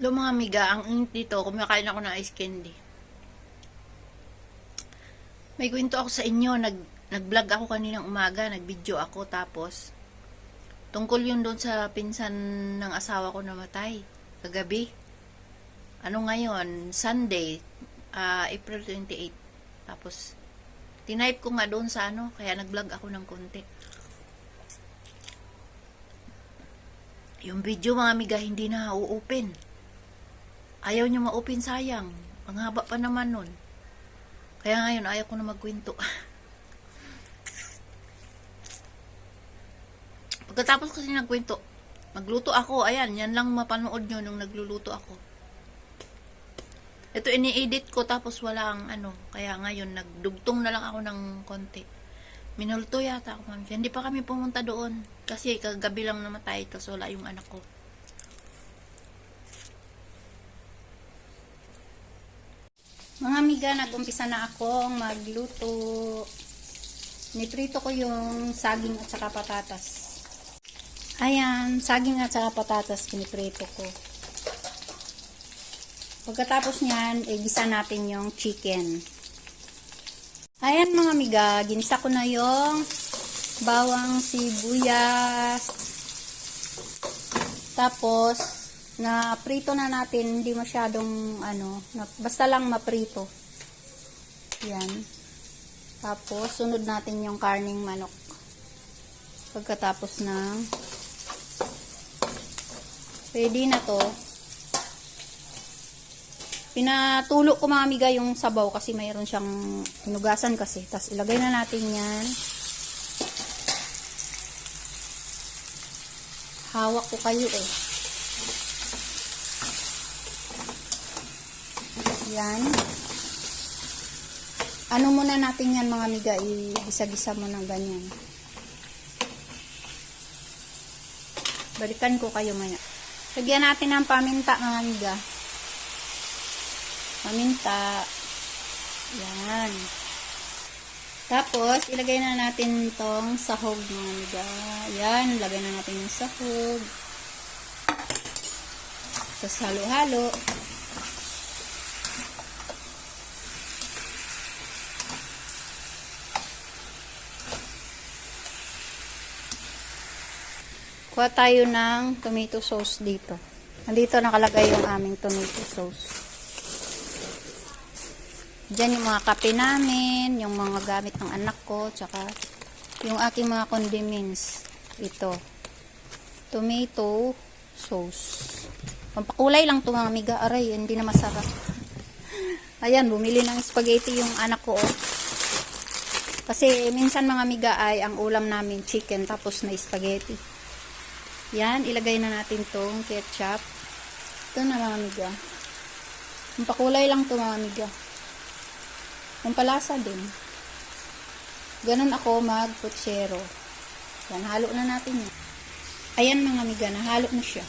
Lo mga amiga, ang init dito, kumakain ako ng ice candy. May kwento ako sa inyo, nag, nag-vlog ako kaninang umaga, nag-video ako, tapos, tungkol yun doon sa pinsan ng asawa ko namatay, kagabi. Ano ngayon, Sunday, ah, April 28. Tapos, tinype ko nga doon sa ano, kaya nag-vlog ako ng konti. Yung video mga amiga, hindi na u-open. Ayaw nyo ma-open sayang. Ang haba pa naman nun. Kaya ngayon, ayaw ko na magkwento. Pagkatapos kasi nagkwento, magluto ako. Ayan, yan lang mapanood nyo nung nagluluto ako. Ito, ini-edit ko tapos wala ang ano. Kaya ngayon, nagdugtong na lang ako ng konti. Minulto yata ako, ma'am. Hindi pa kami pumunta doon. Kasi kagabi lang namatay. Tapos wala yung anak ko. Mga amiga, nag-umpisa na akong magluto. Niprito ko yung saging at saka patatas. Ayan, saging at saka patatas piniprito ko. Pagkatapos niyan, igisa natin yung chicken. Ayan mga amiga, ginisa ko na yung bawang sibuyas. Tapos, na prito na natin, hindi masyadong ano, na, basta lang maprito. Yan. Tapos, sunod natin yung karning manok. Pagkatapos ng ready na to. Pinatulo ko mga amiga yung sabaw kasi mayroon siyang hinugasan kasi. Tapos ilagay na natin yan. Hawak ko kayo eh. Yan. Ano muna natin yan mga amiga, i-gisa-gisa mo ng ganyan. Balikan ko kayo maya. Lagyan natin ng paminta mga amiga. Paminta. Yan. Tapos, ilagay na natin tong sahog mga amiga. Yan, lagay na natin yung sahog. Tapos halo-halo. Kuha tayo ng tomato sauce dito. Nandito nakalagay yung aming tomato sauce. Diyan yung mga kape namin, yung mga gamit ng anak ko, tsaka yung aking mga condiments. Ito. Tomato sauce. Pampakulay lang ito mga amiga. Aray, hindi na masarap. Ayan, bumili ng spaghetti yung anak ko. Oh. Kasi minsan mga amiga ay ang ulam namin chicken tapos na spaghetti. Yan, ilagay na natin tong ketchup. Ito na mga amiga. Ang pakulay lang to mga amiga. Ang palasa din. Ganon ako mag-putsero. Yan, halo na natin yan. Ayan mga amiga, nahalo na siya.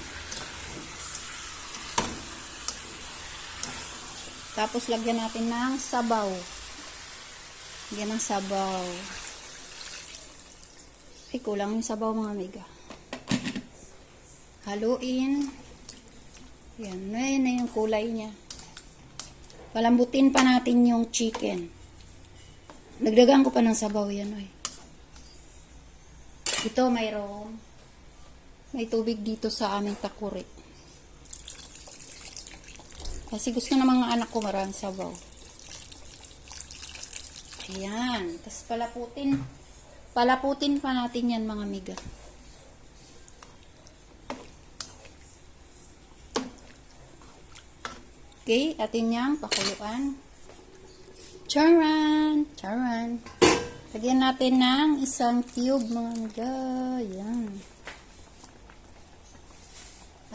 Tapos lagyan natin ng sabaw. Lagyan ng sabaw. Ay, kulang yung sabaw mga amiga haluin. Yan, na yun na yung kulay niya. Palambutin pa natin yung chicken. Nagdagan ko pa ng sabaw yan, oy. Ito mayroong may tubig dito sa aming takuri. Kasi gusto ng mga anak ko maraming sabaw. Ayan. Tapos palaputin. Palaputin pa natin yan mga miga. Okay, atin niyang pakuluan. Charan! Charan! Lagyan natin ng isang cube mga amiga. Yan.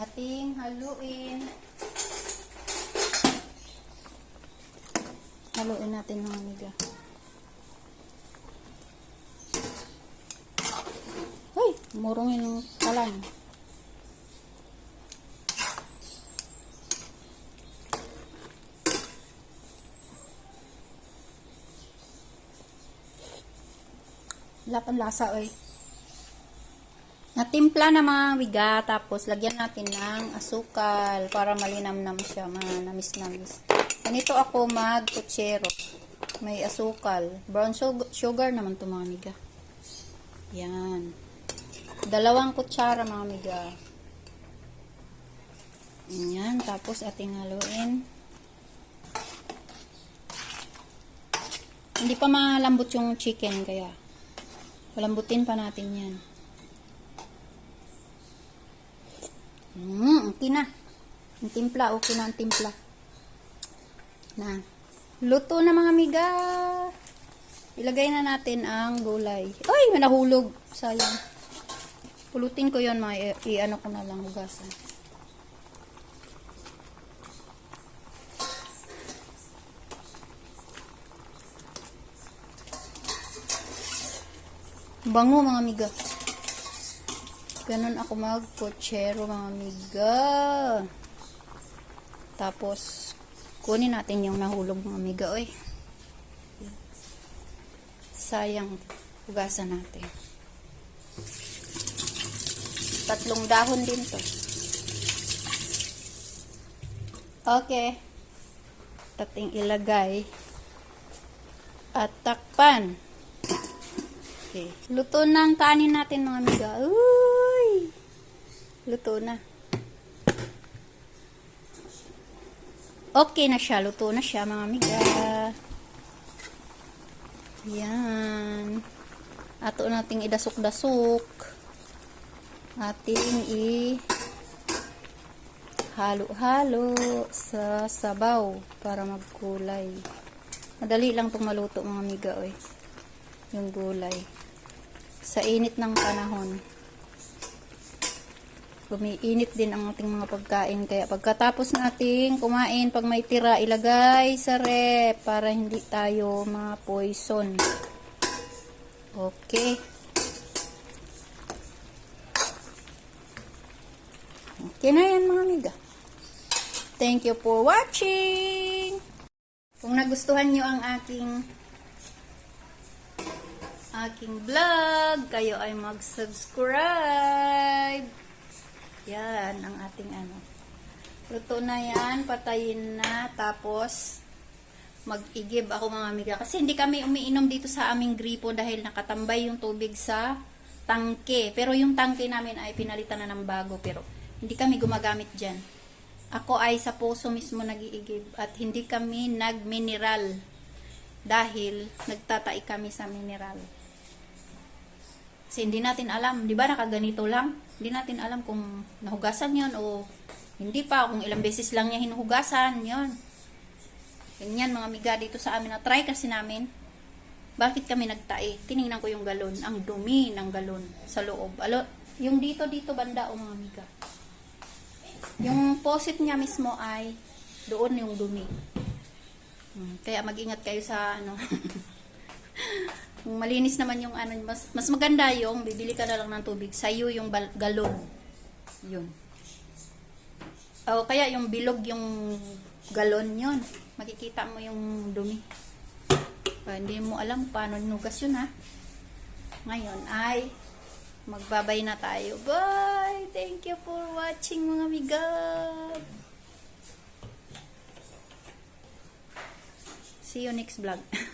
Ating haluin. Haluin natin mga amiga. Ay, murong yung kalan. Wala pang lasa, oy. Natimpla na mga wiga, tapos lagyan natin ng asukal para malinamnam siya, manamis-namis. Ganito ako mag-kutsero. May asukal. Brown sug- sugar naman to mga miga. Yan. Dalawang kutsara mga miga. Yan. Tapos ating haluin. Hindi pa malambot yung chicken kaya palambutin pa natin yan. Mm, okay na. Ang timpla, okay na ang timpla. Na. Luto na mga miga. Ilagay na natin ang gulay. Ay, may nahulog. Sayang. Pulutin ko yon mga i-ano ko na lang hugasan. Bango mga miga. Ganon ako mag-pochero mga miga. Tapos, kunin natin yung nahulog mga miga, oy. Sayang, hugasan natin. Tatlong dahon din to. Okay. Tating ilagay. At takpan. Okay. Luto na ang kanin natin mga amiga. Uy! Luto na. Okay na siya. Luto na siya mga amiga. Yan. Ato nating idasok-dasok. Ating i halo-halo sa sabaw para magkulay. Madali lang itong maluto mga amiga oy. Yung gulay. Sa init ng panahon. Gumiinit din ang ating mga pagkain. Kaya pagkatapos nating kumain, pag may tira, ilagay sa rep para hindi tayo mga poison. Okay. Okay na yan mga amiga. Thank you for watching! Kung nagustuhan nyo ang aking aking vlog, kayo ay mag-subscribe. Yan, ang ating ano. Luto na yan, patayin na, tapos mag-igib ako mga amiga. Kasi hindi kami umiinom dito sa aming gripo dahil nakatambay yung tubig sa tangke. Pero yung tangke namin ay pinalitan na ng bago, pero hindi kami gumagamit dyan. Ako ay sa puso mismo nag-iigib at hindi kami nag-mineral dahil nagtatai kami sa mineral. Kasi hindi natin alam, di ba nakaganito lang? Hindi natin alam kung nahugasan yon o hindi pa, kung ilang beses lang niya hinuhugasan, yon. Ganyan mga miga dito sa amin, na-try kasi namin. Bakit kami nagtae? Tiningnan ko yung galon, ang dumi ng galon sa loob. Alo, yung dito, dito banda o mga miga. Yung posit niya mismo ay doon yung dumi. Hmm, Kaya mag-ingat kayo sa ano. Kung malinis naman yung ano, mas, mas maganda yung bibili ka na lang ng tubig. Sa'yo yung galon. Yun. O kaya yung bilog yung galon yun. Makikita mo yung dumi. Ah, hindi mo alam paano nugas yun ha. Ngayon ay magbabay na tayo. Bye! Thank you for watching mga amiga. See you next vlog.